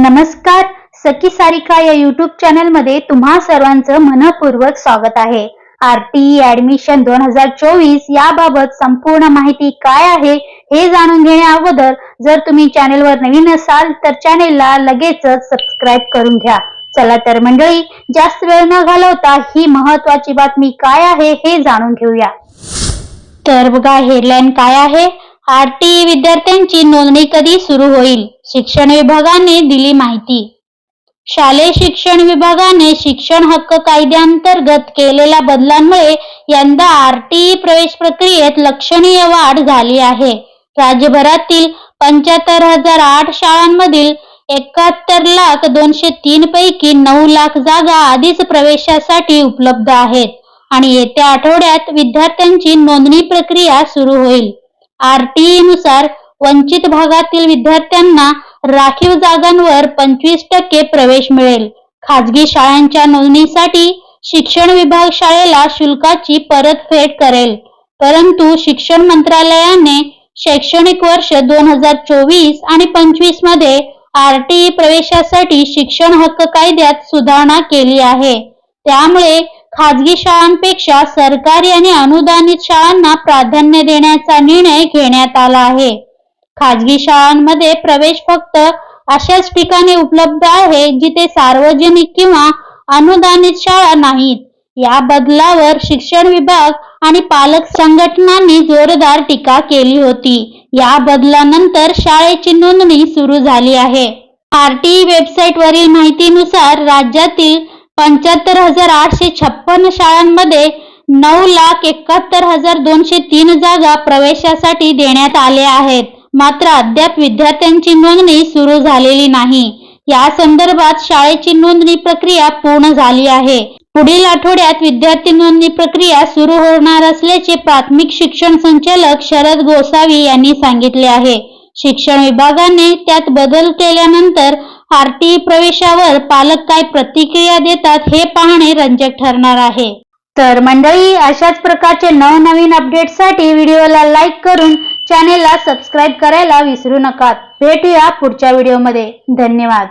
नमस्कार सखी सारिका या युट्यूब चॅनलमध्ये तुम्हा सर्वांचं मनपूर्वक स्वागत आहे. आरटीई ऍडमिशन दोन हजार चोवीस याबाबत संपूर्ण माहिती काय आहे हे जाणून घेण्या अगोदर जर तुम्ही चॅनेलवर नवीन असाल तर चॅनेलला लगेचच सबस्क्राईब करून घ्या. चला तर मंडळी जास्त वेळ न घालवता ही महत्वाची बातमी काय आहे हे जाणून घेऊया. तर बघा हेडलाईन काय आहे? आरटीई विद्यार्थ्यांची नोंदणी कधी सुरू होईल? शिक्षण विभागाने दिली माहिती. शालेय शिक्षण विभागाने शिक्षण हक्क कायद्याअंतर्गत केलेल्या बदलांमुळे यंदा आरटीई प्रवेश प्रक्रियेत लक्षणीय वाढ झाली आहे. राज्यभरातील पंच्याहत्तर हजार आठ शाळांमधील एकाहत्तर लाख दोनशे तीन पैकी नऊ लाख जागा आधीच प्रवेशासाठी उपलब्ध आहेत आणि येत्या आठवड्यात विद्यार्थ्यांची नोंदणी प्रक्रिया सुरू होईल. आरटीई नुसार वंचित भागातील विद्यार्थ्यांना राखीव जागांवर पंचवीस टक्के प्रवेश मिळेल. खाजगी शाळांच्या नोंदणीसाठी शिक्षण विभाग शाळेला शुल्काची परतफेड करेल. परंतु शिक्षण मंत्रालयाने शैक्षणिक वर्ष दोन हजार चोवीस आणि पंचवीसमध्ये आरटीई प्रवेशासाठी शिक्षण हक्क कायद्यात सुधारणा केली आहे. त्यामुळे खाजगी शाळांपेक्षा सरकारी आणि अनुदानित शाळांना प्राधान्य देण्याचा निर्णय घेण्यात आला आहे. खाजगी शाळांमध्ये प्रवेश फक्त अशाच ठिकाणी उपलब्ध आहे जिथे सार्वजनिक किंवा अनुदानित शाळा नाहीत. या बदलावर शिक्षण विभाग आणि पालक संघटनांनी जोरदार टीका केली होती. या बदलानंतर शाळेची नोंदणी सुरू झाली आहे. आरटीई वेबसाईट वरील माहितीनुसार राज्यातील पंच्याहत्तर हजार आठशे छप्पन शाळांमध्ये नऊ लाख एकाहत्तर हजार दोनशे तीन जागा प्रवेशासाठी देण्यात आल्या आहेत. मात्र अद्याप विद्यार्थ्यांची नोंदणी सुरू झालेली नाही. या संदर्भात शाळेची नोंदणी प्रक्रिया पूर्ण झाली आहे. पुढील आठवड्यात विद्यार्थी नोंदणी प्रक्रिया सुरू होणार असल्याचे प्राथमिक शिक्षण संचालक शरद गोसावी यांनी सांगितले आहे. शिक्षण विभागाने त्यात बदल केल्यानंतर आरटी प्रवेशावर पालक काय प्रतिक्रिया देतात हे पाहणे रंजक ठरणार आहे. तर मंडळी अशाच प्रकारचे नवनवीन अपडेटसाठी व्हिडिओला लाईक करून चॅनेलला सबस्क्राईब करायला विसरू नका. भेटूया पुढच्या व्हिडिओमध्ये. धन्यवाद.